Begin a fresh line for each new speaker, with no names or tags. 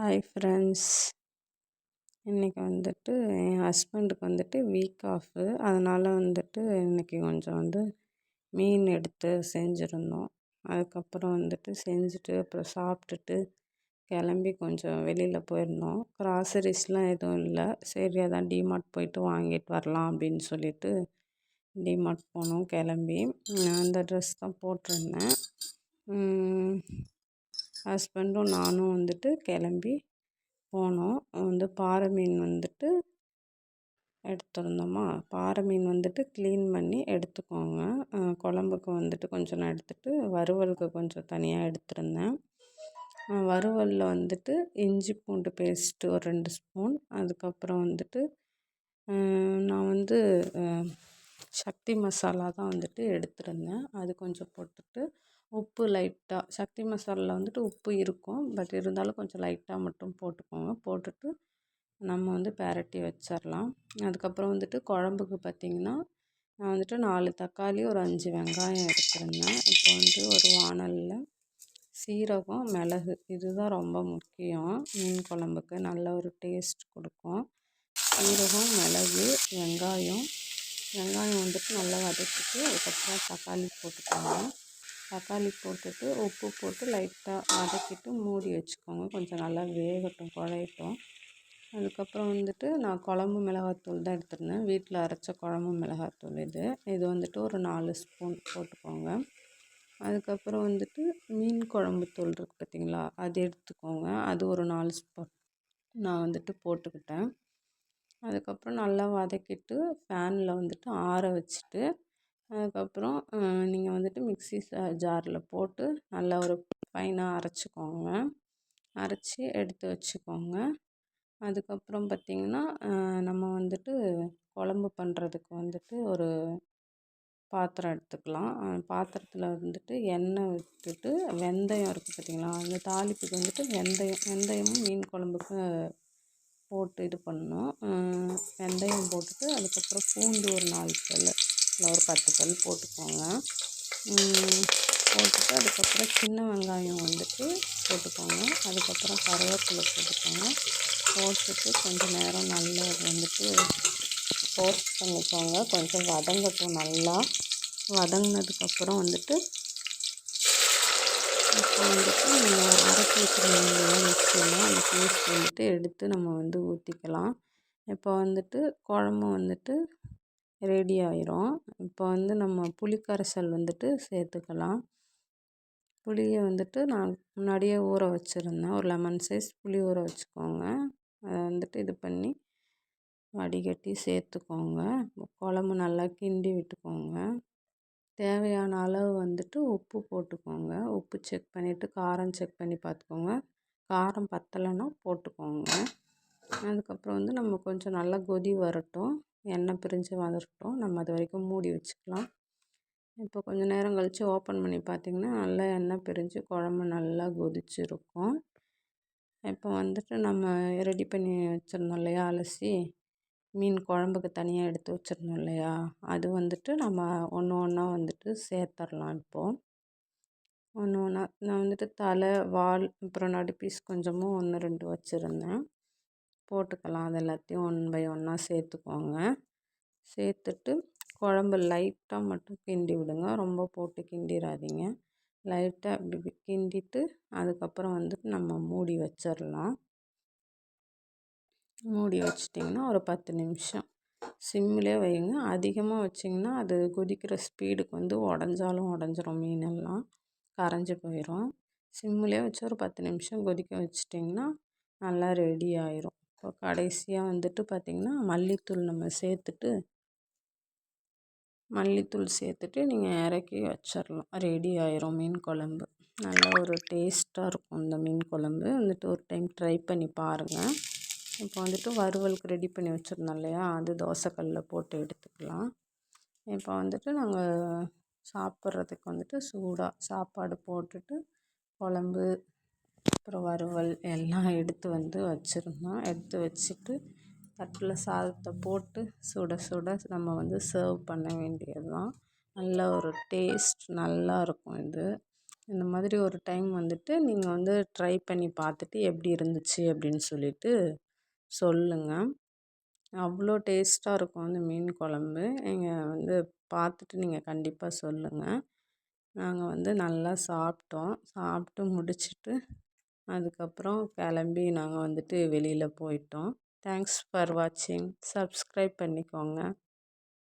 Hi friends இன்றைக்கி வந்துட்டு என் ஹஸ்பண்டுக்கு வந்துட்டு வீக் ஆஃபு அதனால் வந்துட்டு இன்றைக்கி கொஞ்சம் வந்து மீன் எடுத்து செஞ்சுருந்தோம். அதுக்கப்புறம் வந்துட்டு செஞ்சுட்டு அப்புறம் சாப்பிட்டுட்டு கிளம்பி கொஞ்சம் வெளியில் போயிருந்தோம். கிராசரிஸ்லாம் எதுவும் இல்லை. சரி அதான் டிமார்ட் போயிட்டு வாங்கிட்டு வரலாம் அப்படின்னு சொல்லிட்டு டிமார்ட் போனோம் கிளம்பி. அந்த ட்ரெஸ் தான் போட்டிருந்தேன். ஹஸ்பண்டும் நானும் வந்துட்டு கிளம்பி போனோம். வந்து பாறை மீன் வந்துட்டு எடுத்துருந்தோமா? பாறை மீன் வந்துட்டு க்ளீன் பண்ணி எடுத்துக்கோங்க. குழம்புக்கு வந்துட்டு கொஞ்சம் நான் எடுத்துகிட்டு வறுவலுக்கு கொஞ்சம் தனியாக எடுத்துருந்தேன். வறுவலில் வந்துட்டு இஞ்சி பூண்டு பேஸ்ட்டு ஒரு ரெண்டு ஸ்பூன் அதுக்கப்புறம் வந்துட்டு நான் வந்து சக்தி மசாலா தான் வந்துட்டு எடுத்துருந்தேன். அது கொஞ்சம் போட்டுட்டு உப்பு லைட்டாக சக்தி மசாலாவில் வந்துட்டு உப்பு இருக்கும். பட் இருந்தாலும் கொஞ்சம் லைட்டாக மட்டும் போட்டுக்கோங்க. போட்டுட்டு நம்ம வந்து பெரட்டி வச்சிடலாம் அதுக்கப்புறம் வந்துட்டு குழம்புக்கு பார்த்திங்கன்னா நான் வந்துட்டு நாலு தக்காளி ஒரு அஞ்சு வெங்காயம் எடுத்துருந்தேன். இப்போ வந்து ஒரு வானலில் சீரகம் மிளகு இதுதான் ரொம்ப முக்கியம். மீன் குழம்புக்கு நல்ல ஒரு டேஸ்ட் கொடுக்கும். சீரகம் மிளகு வெங்காயம். வெங்காயம் வந்துட்டு நல்லா வதக்கிட்டு அதுக்கப்புறம் தக்காளி போட்டுக்கோங்க. தக்காளி போட்டுட்டு உப்பு போட்டு லைட்டாக வதக்கிட்டு மூடி வச்சுக்கோங்க. கொஞ்சம் நல்லா வேகட்டும் குழையட்டும். அதுக்கப்புறம் வந்துட்டு நான் குழம்பு மிளகாத்தூள் தான் எடுத்துருந்தேன். வீட்டில் அரைச்ச குழம்பு மிளகாத்தூள் இது. இது வந்துட்டு ஒரு நாலு ஸ்பூன் போட்டுக்கோங்க. அதுக்கப்புறம் வந்துட்டு மீன் குழம்பு தூள் இருக்குது பார்த்திங்களா அது எடுத்துக்கோங்க. அது ஒரு நாலு ஸ்பூன் நான் வந்துட்டு போட்டுக்கிட்டேன். அதுக்கப்புறம் நல்லா வதக்கிட்டு ஃபேனில் வந்துட்டு ஆற வச்சுட்டு அதுக்கப்புறம் நீங்கள் வந்துட்டு மிக்ஸி ஜாரில் போட்டு நல்லா ஒரு ஃபைனாக அரைச்சிக்கோங்க. அரைச்சி எடுத்து வச்சுக்கோங்க. அதுக்கப்புறம் பார்த்திங்கன்னா நம்ம வந்துட்டு குழம்பு பண்ணுறதுக்கு வந்துட்டு ஒரு பாத்திரம் எடுத்துக்கலாம். பாத்திரத்தில் வந்துட்டு எண்ணெய் விட்டுட்டு வெந்தயம் இருக்குது பார்த்திங்களா அந்த தாளிப்புக்கு வந்துட்டு வெந்தயம் வெந்தயமும் மீன் குழம்புக்கு போட்டு இது பண்ணணும். வெந்தயம் போட்டுட்டு அதுக்கப்புறம் பூண்டு ஒரு நாலு பல் இல்லை ஒரு பத்து பல் போட்டுக்கோங்க. போட்டுட்டு அதுக்கப்புறம் சின்ன வெங்காயம் வந்துட்டு போட்டுக்கோங்க. அதுக்கப்புறம் கருவேப்பிலை போட்டுக்கோங்க. போட்டுட்டு கொஞ்சம் நேரம் நல்லா வந்துட்டு போஸ்ட் பண்ணிக்கோங்க. கொஞ்சம் வதங்கட்டும் நல்லா. வதங்கினதுக்கப்புறம் வந்துட்டு இப்போ வந்துட்டு நம்ம அரைச்சி வச்சுருந்தோம் மிக்சியில் அந்த பேஸ்ட் வந்துட்டு எடுத்து நம்ம வந்து ஊற்றிக்கலாம் இப்போ வந்துட்டு குழம்பு வந்துட்டு ரெடி ஆயிரும். இப்போ வந்து நம்ம புளிக்கரைசல் வந்துட்டு சேர்த்துக்கலாம். புளியை வந்துட்டு நான் முன்னாடியே ஊற வச்சுருந்தேன். ஒரு லெமன் சைஸ் புளி ஊற வச்சுக்கோங்க. அதை வந்துட்டு இது பண்ணி வடிகட்டி சேர்த்துக்கோங்க. குழம்பு நல்லா கிண்டி விட்டுக்கோங்க. தேவையான அளவு வந்துட்டு உப்பு போட்டுக்கோங்க. உப்பு செக் பண்ணிவிட்டு காரம் செக் பண்ணி பார்த்துக்கோங்க. காரம் பத்தலைன்னா போட்டுக்கோங்க. அதுக்கப்புறம் வந்து நம்ம கொஞ்சம் நல்லா கொதி வரட்டும். எண்ணெய் பிரிஞ்சு வந்துடட்டும் நம்ம அது வரைக்கும் மூடி வச்சுக்கலாம். இப்போ கொஞ்சம் நேரம் கழித்து ஓப்பன் பண்ணி பார்த்திங்கன்னா நல்லா எண்ணெய் பிரிஞ்சு குழம்பு நல்லா கொதிச்சிருக்கும். இப்போ வந்துட்டு நம்ம ரெடி பண்ணி வச்சுருந்தோம் இல்லையா அலசி. மீன் குழம்புக்கு தனியாக எடுத்து வச்சுருந்தோம் இல்லையா அது வந்துட்டு நம்ம ஒன்று ஒன்றா வந்துட்டு சேர்த்துடலாம் இப்போது ஒன்று ஒன்றா நான் வந்துட்டு தலை வால் அப்புறம் நடு பீஸ் கொஞ்சமும் ஒன்று ரெண்டு வச்சுருந்தேன். போட்டுக்கலாம். அது எல்லாத்தையும் ஒன் பை ஒன்னாக சேர்த்துக்கோங்க. சேர்த்துட்டு குழம்பு லைட்டாக மட்டும் கிண்டி விடுங்க. ரொம்ப போட்டு கிண்டிடாதீங்க. லைட்டாக அப்படி கிண்டிட்டு அதுக்கப்புறம் வந்துட்டு நம்ம மூடி வச்சிடலாம். மூடி வச்சிட்டிங்கன்னா ஒரு பத்து நிமிஷம். சிம்மிலே வைங்க. அதிகமாக வச்சிங்கன்னா அது கொதிக்கிற ஸ்பீடுக்கு வந்து உடஞ்சாலும் உடஞ்சிரும் மீனெல்லாம் கரைஞ்சி போயிடும் சிம்மிலே வச்சு ஒரு பத்து நிமிஷம் கொதிக்க வச்சிட்டிங்கன்னா நல்லா ரெடி ஆயிரும். இப்போ கடைசியாக வந்துட்டு பார்த்திங்கன்னா மல்லித்தூள் நம்ம சேர்த்துட்டு மல்லித்தூள் சேர்த்துட்டு நீங்கள் இறக்கி வச்சிடலாம் ரெடி ஆயிரும் மீன் குழம்பு. நல்ல ஒரு டேஸ்ட்டாக இருக்கும் இந்த மீன் குழம்பு. வந்துட்டு ஒரு டைம் ட்ரை பண்ணி பாருங்கள் இப்போ வந்துட்டு வறுவலுக்கு ரெடி பண்ணி வச்சுருந்தோம் இல்லையா? அது தோசைக்கல்லில் போட்டு எடுத்துக்கலாம். இப்போ வந்துட்டு நாங்கள் சாப்பிட்றதுக்கு வந்துட்டு சூடாக சாப்பாடு போட்டுட்டு குழம்பு அப்புறம் வறுவல் எல்லாம் எடுத்து வந்து வச்சுருந்தோம். எடுத்து வச்சுட்டு தட்டில் சாதத்தை போட்டு சுட சுட நம்ம வந்து சர்வ் பண்ண வேண்டியது தான் நல்ல ஒரு டேஸ்ட் நல்லா இருக்கும் இது. இந்த மாதிரி ஒரு டைம் வந்துட்டு நீங்கள் வந்து ட்ரை பண்ணி பார்த்துட்டு எப்படி இருந்துச்சு அப்படின்னு சொல்லிட்டு சொல்லுங்கள் அவ்வளோ டேஸ்ட்டாக இருக்கும் அந்த மீன் குழம்பு. நீங்கள் வந்து பார்த்துட்டு நீங்கள் கண்டிப்பாக சொல்லுங்கள் நாங்கள் வந்து நல்லா சாப்பிட்டோம். சாப்பிட்டு முடிச்சுட்டு அதுக்கப்புறம் கிளம்பி நாங்கள் வந்துட்டு வெளியில் போயிட்டோம். தேங்க்ஸ் ஃபார் வாட்சிங் சப்ஸ்க்ரைப் பண்ணிக்கோங்க.